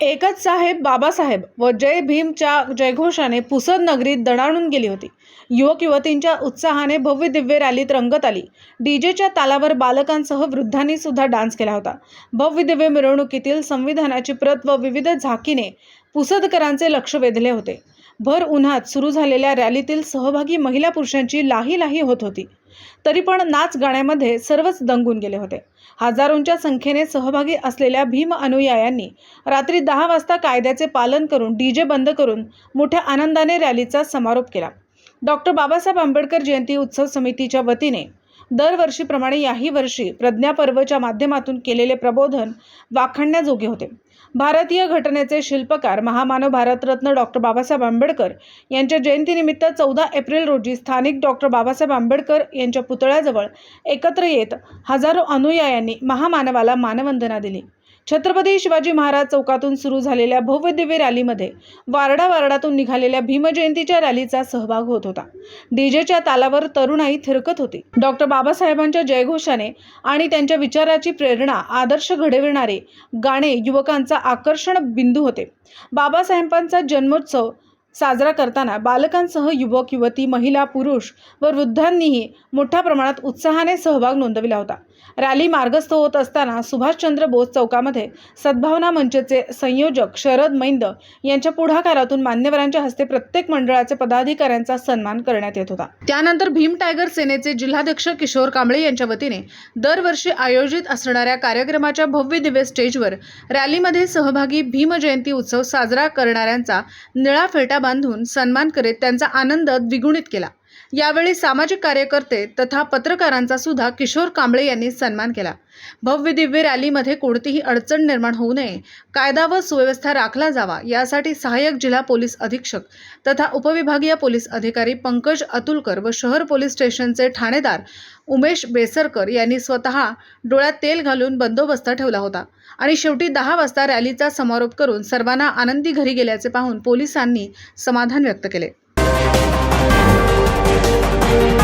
एकच साहेब बाबासाहेब व जय भीमच्या जयघोषाने पुसद नगरीत दणाणून गेली होती. युवक युवतींच्या उत्साहाने भव्य दिव्य रॅलीत रंगत आली. डीजेच्या तालावर बालकांसह वृद्धांनी सुद्धा डान्स केला होता. भव्य दिव्य मिरवणुकीतील संविधानाची प्रत व विविध झाकीने पुसदकरांचे लक्ष वेधले होते. भर उन्हात सुरू झालेल्या रॅलीतील सहभागी महिला पुरुषांची लाही लाही होत होती. तरी पण नाच गाण्यामध्ये सर्वच दंगून गेले होते. हजारोंच्या संख्येने सहभागी असलेल्या भीम अनुयायांनी रात्री दहा वाजता कायद्याचे पालन करून डीजे बंद करून मोठ्या आनंदाने रॅलीचा समारोप केला. डॉक्टर बाबासाहेब आंबेडकर जयंती उत्सव समितीच्या वतीने दरवर्षीप्रमाणे याही वर्षी प्रज्ञापर्वच्या माध्यमातून केलेले प्रबोधन वाखाणण्याजोगे होते. भारतीय घटनेचे शिल्पकार महामानव भारतरत्न डॉक्टर बाबासाहेब आंबेडकर यांच्या जयंतीनिमित्त चौदा एप्रिल रोजी स्थानिक डॉक्टर बाबासाहेब आंबेडकर यांच्या पुतळ्याजवळ एकत्र येत हजारो अनुयायांनी महामानवाला मानवंदना दिली. छत्रपती शिवाजी महाराज चौकातून सुरू झालेल्या भव्य दिव्य रॅलीमध्ये वारडा वारडातून निघालेल्या भीमजयंतीच्या रॅलीचा सहभाग होत होता. डीजेच्या तालावर तरुणाई थिरकत होती. डॉक्टर बाबासाहेबांच्या जयघोषाने आणि त्यांच्या विचाराची प्रेरणा आदर्श घडविणारे गाणे युवकांचा आकर्षण बिंदू होते. बाबासाहेबांचा जन्मोत्सव साजरा करताना बालकांसह युवक युवती महिला पुरुष व वृद्धांनीही मोठ्या प्रमाणात उत्साहाने सहभाग नोंदविला होता. रॅली मार्गस्थ होत असताना सुभाषचंद्र बोस चौकामध्ये सद्भावना मंचचे संयोजक शरद मैंद यांच्या पुढाकारातून मान्यवरांच्या हस्ते प्रत्येक मंडळाचे पदाधिकाऱ्यांचा सन्मान करण्यात येत होता. त्यानंतर भीम टायगर सेनेचे जिल्हाध्यक्ष किशोर कांबळे यांच्या वतीने दरवर्षी आयोजित असणाऱ्या कार्यक्रमाच्या भव्य दिव्य स्टेजवर रॅलीमध्ये सहभागी भीम जयंती उत्सव साजरा करणाऱ्यांचा निळा फेटा बांधून सन्मान करीत त्यांचा आनंद द्विगुणित केला. यावेळी सामाजिक कार्यकर्ते तथा पत्रकारांचा सुद्धा किशोर कांबळे यांनी सन्मान केला. भव्य दिव्य रॅलीमध्ये कोणतीही अडचण निर्माण होऊ नये कायदा व सुव्यवस्था राखला जावा यासाठी सहाय्यक जिल्हा पोलीस अधीक्षक तथा उपविभागीय पोलीस अधिकारी पंकज अतुलकर व शहर पोलीस स्टेशनचे ठाणेदार उमेश बेसरकर यांनी स्वतः डोळ्यात तेल घालून बंदोबस्त ठेवला होता आणि शेवटी दहा वाजता रॅलीचा समारोप करून सर्वांना आनंदी घरी गेल्याचे पाहून पोलिसांनी समाधान व्यक्त केले. Thank you.